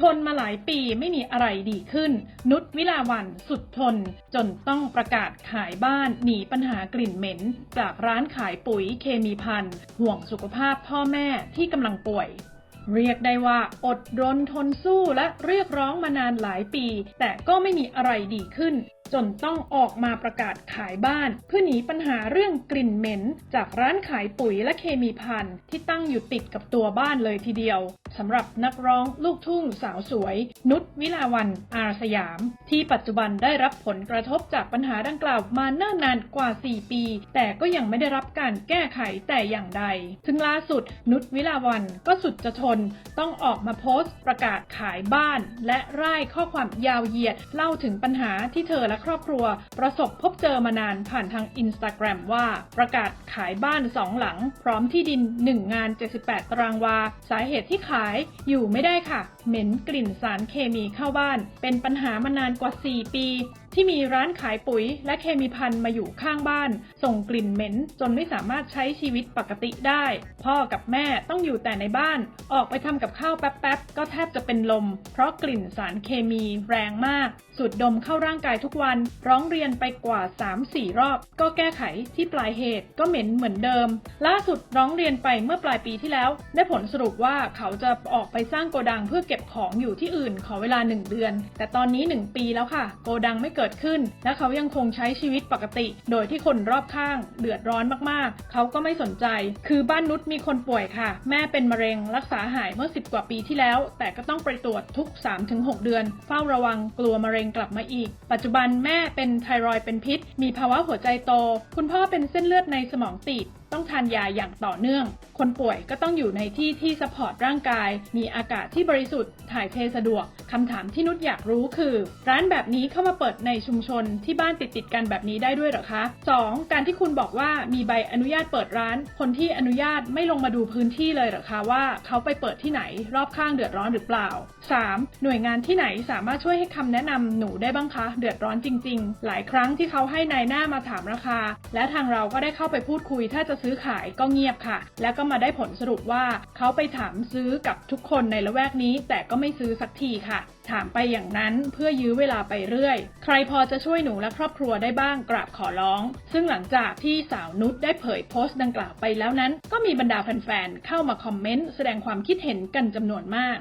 ทนมาหลายปีไม่มีอะไรดีขึ้น นุชวิลาวันสุดทน จนต้องประกาศขายบ้านหนีปัญหากลิ่นเหม็น จากร้านขายปุ๋ยเคมีพันห่วงสุขภาพพ่อแม่ที่กำลังป่วย เรียกได้ว่าอดรนทนสู้และเรียกร้องมานานหลายปี แต่ก็ไม่มีอะไรดีขึ้น จนต้องออกมาประกาศขายบ้าน เพื่อหนีปัญหาเรื่องกลิ่นเหม็น จากร้านขายปุ๋ยและเคมีพันที่ตั้งอยู่ติดกับตัวบ้านเลยทีเดียว สำหรับนักร้องลูกทุ่งสาวสวย นุชวิลาวันอาสยาม ที่ปัจจุบันได้รับผลกระทบจากปัญหาดังกล่าวมาเนิ่นนานกว่า 4 ปี แต่ก็ยังไม่ได้รับการแก้ไขแต่อย่างใด ซึ่งล่าสุดนุชวิลาวันก็สุดจะทน ต้องออกมาโพสต์ประกาศขายบ้าน และร่ายข้อความยาวเหยียด เล่าถึงปัญหาที่เธอและครอบครัว ประสบพบเจอมานานผ่านทางอินสตาแกรมว่าประกาศขายบ้านสองหลัง พร้อมที่ดิน 1 งาน 78 ตารางวา สาเหตุที่ขายอยู่ไม่ได้ค่ะ เหม็นกลิ่นสารเคมีเข้าบ้าน เป็นปัญหามานานกว่า 4 ปี ที่มีร้านขายปุ๋ยและเคมีพันมาอยู่ข้างบ้าน ส่งกลิ่นเหม็นจนไม่สามารถใช้ชีวิตปกติได้ พ่อกับแม่ต้องอยู่แต่ในบ้าน ออกไปทำกับข้าวแป๊บๆ ก็แทบจะเป็นลม เพราะกลิ่นสารเคมีแรงมาก สูดดมเข้าร่างกายทุกวัน ร้องเรียนไปกว่า 3-4 รอบ ก็แก้ไขที่ปลายเหตุก็เหม็นเหมือนเดิม ล่าสุดร้องเรียนไปเมื่อปลายปีที่แล้ว ได้ผลสรุปว่าเขาจะออกไปสร้างโกดังเพื่อเก็บของอยู่ที่อื่นขอเวลา 1 เดือน แต่ตอนนี้ 1 ปีแล้วค่ะ โกดังไม่เกิดขึ้น และเขายังคงใช้ชีวิตปกติ โดยที่คนรอบข้าง เดือดร้อนมากๆ เขาก็ไม่สนใจ คือบ้านนุชมีคนป่วยค่ะ แม่เป็นมะเร็งรักษาหายเมื่อ 10 กว่าปีที่แล้ว แต่ก็ต้องไปตรวจทุก 3-6 เดือน เฝ้าระวังกลัวมะเร็งกลับมาอีก ปัจจุบันแม่เป็นไทรอยด์เป็นพิษ มีภาวะหัวใจโต คุณพ่อเป็นเส้นเลือดในสมองตีบ ต้องทานยาอย่างต่อเนื่อง คนป่วยก็ต้องอยู่ในที่ที่สปอร์ตร่างกาย มีอากาศที่บริสุทธิ์ ถ่ายเทสะดวก คำถามที่นุชอยากรู้คือ ร้านแบบนี้เข้ามาเปิดในชุมชนที่บ้านติดติดกันแบบนี้ได้ด้วยหรอคะ 2. การที่คุณบอกว่ามีใบอนุญาตเปิดร้าน คนที่อนุญาตไม่ลงมาดูพื้นที่เลยหรอคะว่าเขาไปเปิดที่ไหน รอบข้างเดือดร้อนหรือเปล่า 3. หน่วยงานที่ไหนสามารถช่วยให้คำแนะนำหนูได้บ้างคะ เดือดร้อนจริง ๆ หลายครั้งที่เขาให้นายหน้ามาถามราคา และทางเราก็ได้เข้าไปพูดคุยถ้าจะซื้อขายก็เงียบค่ะ แล้วก็มาได้ผลสรุปว่าเขาไปถามซื้อกับทุกคนในละแวกนี้ แต่ก็ไม่ซื้อสักทีค่ะ ถามไปอย่างนั้นเพื่อยื้อเวลาไปเรื่อย ใครพอจะช่วยหนูและครอบครัวได้บ้างกราบขอร้อง ซึ่งหลังจากที่สาวนุชได้เผยโพสต์ดังกล่าวไปแล้วนั้น ก็มีบรรดาแฟนๆเข้ามาคอมเมนต์แสดงความคิดเห็นกันจำนวนมาก